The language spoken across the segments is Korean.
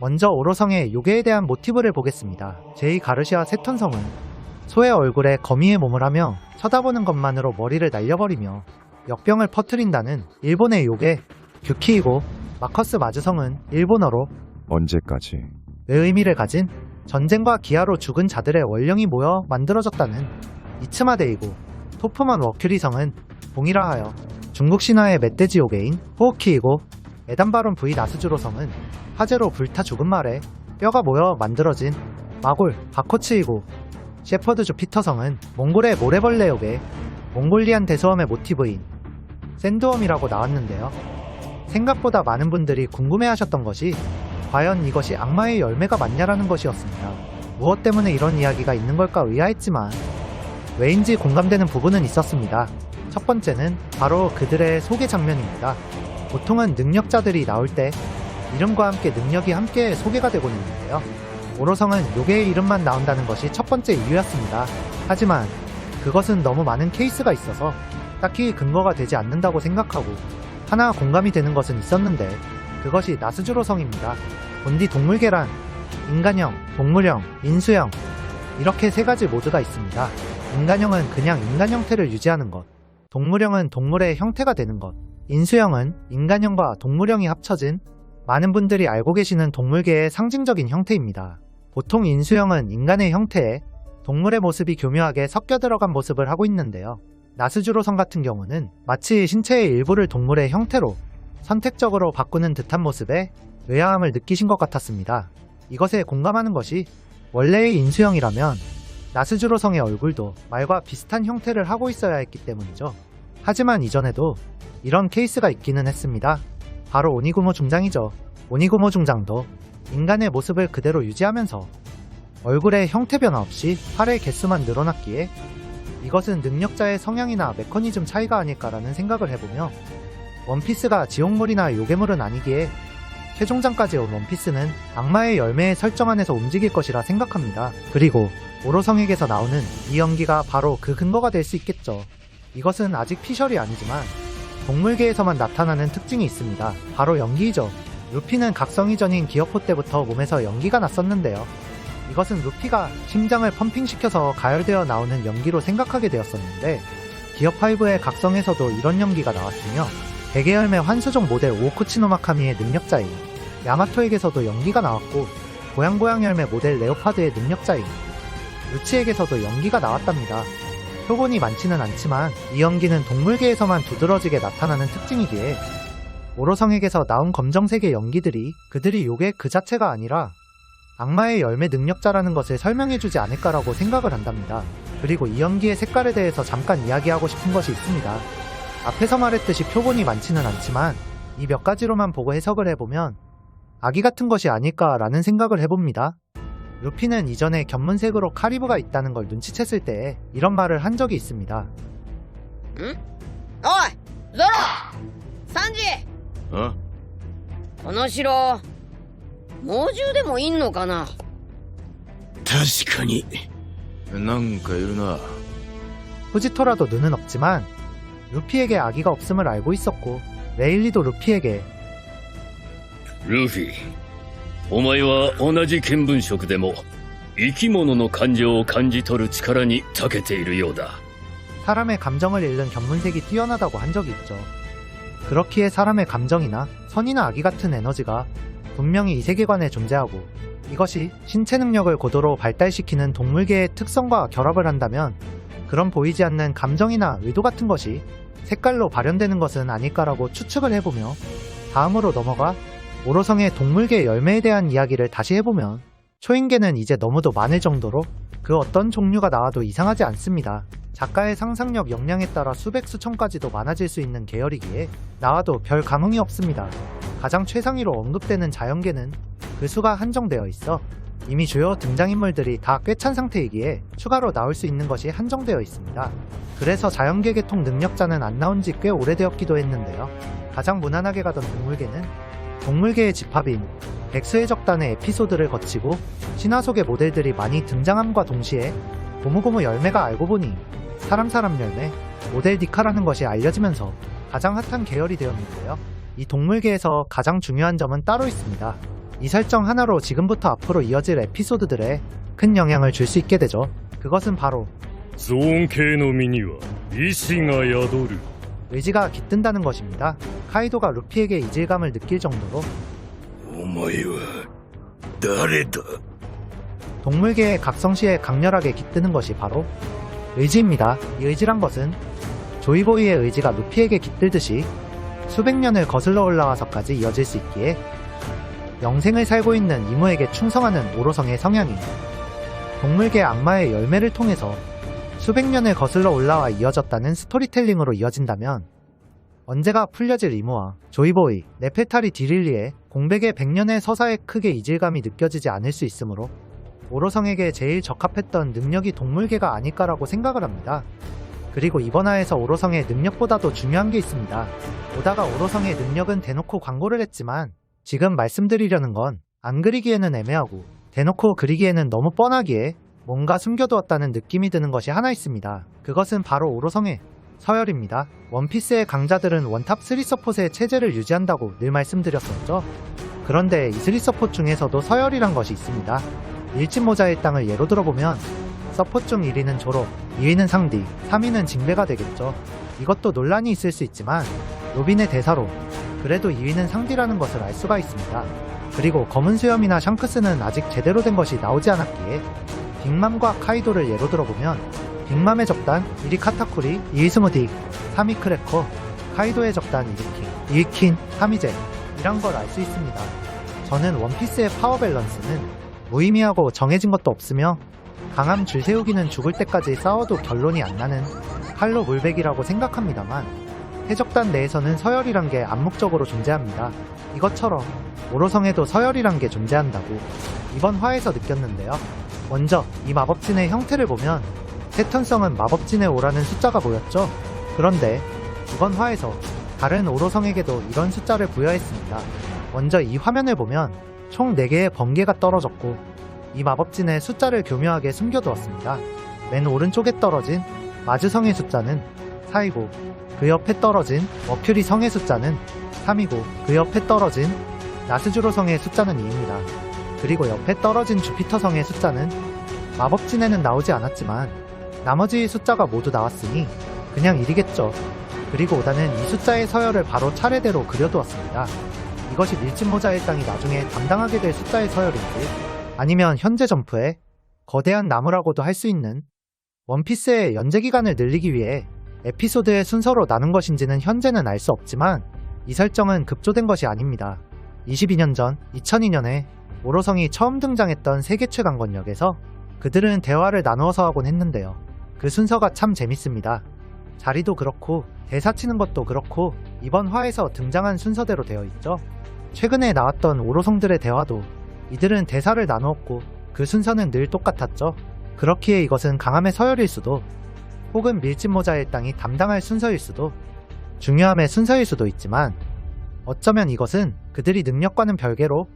먼저 오로성의 요괴에 대한 모티브를 보겠습니다. 제이 가르시아 세턴성은 소의 얼굴에 거미의 몸을 하며 쳐다보는 것만으로 머리를 날려버리며 역병을 퍼뜨린다는 일본의 요괴 규키이고 마커스 마즈성은 일본어로 언제까지? 의 의미를 가진 전쟁과 기아로 죽은 자들의 원령이 모여 만들어졌다는 이츠마데이고 토프먼 워큐리성은 봉이라 하여 중국 신화의 멧돼지 요괴인 호오키이고 에단바론 V 나스주로성은 화재로 불타 죽은 말에 뼈가 모여 만들어진 마골 바코츠이고 셰퍼드주 피터성은 몽골의 모래벌레 요괴 몽골리안 대소엄의 모티브인 샌드엄이라고 나왔는데요. 생각보다 많은 분들이 궁금해하셨던 것이 과연 이것이 악마의 열매가 맞냐라는 것이었습니다. 무엇 때문에 이런 이야기가 있는 걸까 의아했지만 왜인지 공감되는 부분은 있었습니다. 첫 번째는 바로 그들의 소개 장면입니다. 보통은 능력자들이 나올 때 이름과 함께 능력이 함께 소개가 되곤 있는데요. 오로성은 요괴의 이름만 나온다는 것이 첫 번째 이유였습니다. 하지만 그것은 너무 많은 케이스가 있어서 딱히 근거가 되지 않는다고 생각하고 하나 공감이 되는 것은 있었는데 그것이 나스주로성입니다. 본디 동물계란, 인간형, 동물형, 인수형 이렇게 세 가지 모드가 있습니다. 인간형은 그냥 인간 형태를 유지하는 것, 동물형은 동물의 형태가 되는 것, 인수형은 인간형과 동물형이 합쳐진 많은 분들이 알고 계시는 동물계의 상징적인 형태입니다. 보통 인수형은 인간의 형태에 동물의 모습이 교묘하게 섞여 들어간 모습을 하고 있는데요. 나스주로성 같은 경우는 마치 신체의 일부를 동물의 형태로 선택적으로 바꾸는 듯한 모습에 의아함을 느끼신 것 같았습니다. 이것에 공감하는 것이 원래의 인수형이라면 나스주로성의 얼굴도 말과 비슷한 형태를 하고 있어야 했기 때문이죠. 하지만 이전에도 이런 케이스가 있기는 했습니다. 바로 오니구모 중장이죠. 오니구모 중장도 인간의 모습을 그대로 유지하면서 얼굴의 형태 변화 없이 팔의 개수만 늘어났기에 이것은 능력자의 성향이나 메커니즘 차이가 아닐까라는 생각을 해보며 원피스가 지옥물이나 요괴물은 아니기에 최종장까지 온 원피스는 악마의 열매의 설정 안에서 움직일 것이라 생각합니다. 그리고 오로성에게서 나오는 이 연기가 바로 그 근거가 될 수 있겠죠. 이것은 아직 피셜이 아니지만 동물계에서만 나타나는 특징이 있습니다. 바로 연기이죠. 루피는 각성 이 전인 기어포 때부터 몸에서 연기가 났었는데요. 이것은 루피가 심장을 펌핑시켜서 가열되어 나오는 연기로 생각하게 되었었는데 기어5의 각성에서도 이런 연기가 나왔으며 대계열매 환수종 모델 오쿠치노마카미의 능력자인 야마토에게서도 연기가 나왔고 고양고양 열매 모델 레오파드의 능력자인 루치에게서도 연기가 나왔답니다. 표본이 많지는 않지만 이 연기는 동물계에서만 두드러지게 나타나는 특징이기에 오로성에게서 나온 검정색의 연기들이 그들이 요괴 그 자체가 아니라 악마의 열매 능력자라는 것을 설명해주지 않을까라고 생각을 한답니다. 그리고 이 연기의 색깔에 대해서 잠깐 이야기하고 싶은 것이 있습니다. 앞에서 말했듯이 표본이 많지는 않지만 이 몇 가지로만 보고 해석을 해보면 아기 같은 것이 아닐까라는 생각을 해봅니다. 루피는 이전에 견문색으로 카리브가 있다는 걸 눈치챘을 때 이런 말을 한 적이 있습니다. おいゾロサンジ어? この城猛獣でもいんのかな確かになんかいるな 후지토라도 눈은 없지만 루피에게 아기가 없음을 알고 있었고 레일리도 루피에게 ルフィ、 お前は同じ見聞色でも、生き物の感情を感じ取る力に長けているようだ。 사람의 감정을 읽는 견문색이 뛰어나다고 한 적이 있죠. 그렇기에 사람의 감정이나 선이나 악이 같은 에너지가 분명히 이 세계관에 존재하고 이것이 신체 능력을 고도로 발달시키는 동물계의 특성과 결합을 한다면 그런 보이지 않는 감정이나 의도 같은 것이 색깔로 발현되는 것은 아닐까라고 추측을 해보며 다음으로 넘어가 오로성의 동물계 열매에 대한 이야기를 다시 해보면 초인계는 이제 너무도 많을 정도로 그 어떤 종류가 나와도 이상하지 않습니다. 작가의 상상력 역량에 따라 수백 수천까지도 많아질 수 있는 계열이기에 나와도 별 감흥이 없습니다. 가장 최상위로 언급되는 자연계는 그 수가 한정되어 있어 이미 주요 등장인물들이 다꽤찬 상태이기에 추가로 나올 수 있는 것이 한정되어 있습니다. 그래서 자연계 계통 능력자는 안 나온 지 꽤 오래되었기도 했는데요. 가장 무난하게 가던 동물계는 동물계의 집합인 백수의 적단의 에피소드를 거치고 신화 속의 모델들이 많이 등장함과 동시에 고무고무 열매가 알고 보니 사람사람 열매, 모델 디카라는 것이 알려지면서 가장 핫한 계열이 되었는데요. 이 동물계에서 가장 중요한 점은 따로 있습니다. 이 설정 하나로 지금부터 앞으로 이어질 에피소드들에 큰 영향을 줄 수 있게 되죠. 그것은 바로 ゾーン系の身には意志が宿る 의지가 깃든다는 것입니다. 카이도가 루피에게 이질감을 느낄 정도로 동물계의 각성시에 강렬하게 깃드는 것이 바로 의지입니다. 이 의지란 것은 조이보이의 의지가 루피에게 깃들듯이 수백 년을 거슬러 올라와서까지 이어질 수 있기에 영생을 살고 있는 이모에게 충성하는 오로성의 성향이 동물계 악마의 열매를 통해서 수백 년을 거슬러 올라와 이어졌다는 스토리텔링으로 이어진다면 언제가 풀려질 이모와 조이보이, 네페타리 디릴리의 공백의 백년의 서사에 크게 이질감이 느껴지지 않을 수 있으므로 오로성에게 제일 적합했던 능력이 동물계가 아닐까라고 생각을 합니다. 그리고 이번 화에서 오로성의 능력보다도 중요한 게 있습니다. 오다가 오로성의 능력은 대놓고 광고를 했지만 지금 말씀드리려는 건 안 그리기에는 애매하고 대놓고 그리기에는 너무 뻔하기에 뭔가 숨겨두었다는 느낌이 드는 것이 하나 있습니다. 그것은 바로 오로성의 서열입니다. 원피스의 강자들은 원탑 3 서폿의 체제를 유지한다고 늘 말씀드렸었죠. 그런데 이 3 서폿 중에서도 서열이란 것이 있습니다. 일진 모자의 땅을 예로 들어보면 서폿 중 1위는 조로, 2위는 상디, 3위는 징배가 되겠죠. 이것도 논란이 있을 수 있지만 로빈의 대사로 그래도 2위는 상디라는 것을 알 수가 있습니다. 그리고 검은 수염이나 샹크스는 아직 제대로 된 것이 나오지 않았기에 빅맘과 카이도를 예로 들어보면 빅맘의 적단 1위 카타쿠리, 2위 스무디, 3위 크래커, 카이도의 적단 1위 킹, 2위 킨, 3위 제 이란 걸 알 수 있습니다. 저는 원피스의 파워 밸런스는 무의미하고 정해진 것도 없으며 강함 줄 세우기는 죽을 때까지 싸워도 결론이 안 나는 칼로 물백이라고 생각합니다만 해적단 내에서는 서열이란 게 암묵적으로 존재합니다. 이것처럼 오로성에도 서열이란 게 존재한다고 이번 화에서 느꼈는데요. 먼저 이 마법진의 형태를 보면 패턴성은 마법진에 오라는 숫자가 보였죠. 그런데 이번 화에서 다른 오로성에게도 이런 숫자를 부여했습니다. 먼저 이 화면을 보면 총 4개의 번개가 떨어졌고 이 마법진에 숫자를 교묘하게 숨겨두었습니다. 맨 오른쪽에 떨어진 마주성의 숫자는 4이고 그 옆에 떨어진 머큐리 성의 숫자는 3이고 그 옆에 떨어진 나스주로 성의 숫자는 2입니다. 그리고 옆에 떨어진 주피터 성의 숫자는 마법진에는 나오지 않았지만 나머지 숫자가 모두 나왔으니 그냥 1이겠죠. 그리고 오다는 이 숫자의 서열을 바로 차례대로 그려두었습니다. 이것이 밀짚모자 일당이 나중에 담당하게 될 숫자의 서열인지 아니면 현재 점프에 거대한 나무라고도 할 수 있는 원피스의 연재 기간을 늘리기 위해 에피소드의 순서로 나눈 것인지는 현재는 알 수 없지만 이 설정은 급조된 것이 아닙니다. 22년 전 2002년에 오로성이 처음 등장했던 세계 최강 권역에서 그들은 대화를 나누어서 하곤 했는데요. 그 순서가 참 재밌습니다. 자리도 그렇고 대사 치는 것도 그렇고 이번 화에서 등장한 순서대로 되어 있죠. 최근에 나왔던 오로성들의 대화도 이들은 대사를 나누었고 그 순서는 늘 똑같았죠. 그렇기에 이것은 강함의 서열일 수도 혹은 밀짚모자의 땅이 담당할 순서일 수도 중요함의 순서일 수도 있지만 어쩌면 이것은 그들이 능력과는 별개로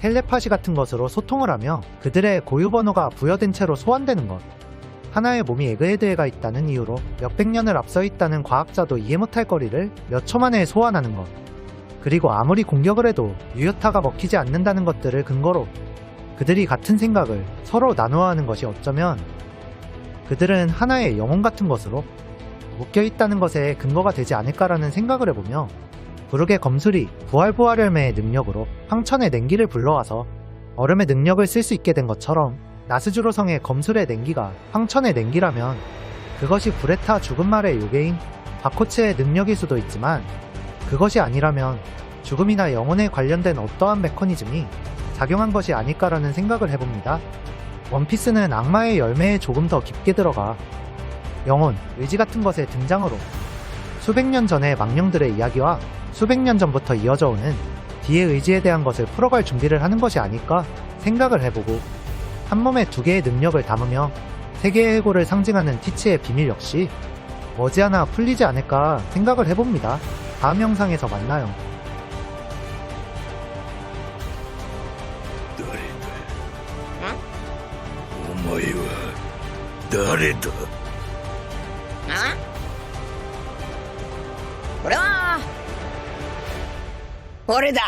텔레파시 같은 것으로 소통을 하며 그들의 고유 번호가 부여된 채로 소환되는 것. 하나의 몸이 에그헤드에가 있다는 이유로 몇백 년을 앞서 있다는 과학자도 이해 못할 거리를 몇 초 만에 소환하는 것. 그리고 아무리 공격을 해도 유효타가 먹히지 않는다는 것들을 근거로 그들이 같은 생각을 서로 나누어 하는 것이 어쩌면 그들은 하나의 영혼 같은 것으로 묶여 있다는 것에 근거가 되지 않을까라는 생각을 해보며 부르게 검술이 부활부활 열매의 능력으로 황천의 냉기를 불러와서 얼음의 능력을 쓸 수 있게 된 것처럼 나스주로 성의 검술의 냉기가 황천의 냉기라면 그것이 브레타 죽은 말의 요괴인 바코츠의 능력일 수도 있지만 그것이 아니라면 죽음이나 영혼에 관련된 어떠한 메커니즘이 작용한 것이 아닐까라는 생각을 해봅니다. 원피스는 악마의 열매에 조금 더 깊게 들어가 영혼, 의지 같은 것의 등장으로 수백 년 전의 망령들의 이야기와 수백 년 전부터 이어져 오는 뒤의 의지에 대한 것을 풀어갈 준비를 하는 것이 아닐까 생각을 해보고 한 몸에 두 개의 능력을 담으며 세계의 해고를 상징하는 티치의 비밀 역시 머지않아 풀리지 않을까 생각을 해봅니다. 다음 영상에서 만나요. お前は誰だ 俺は俺だ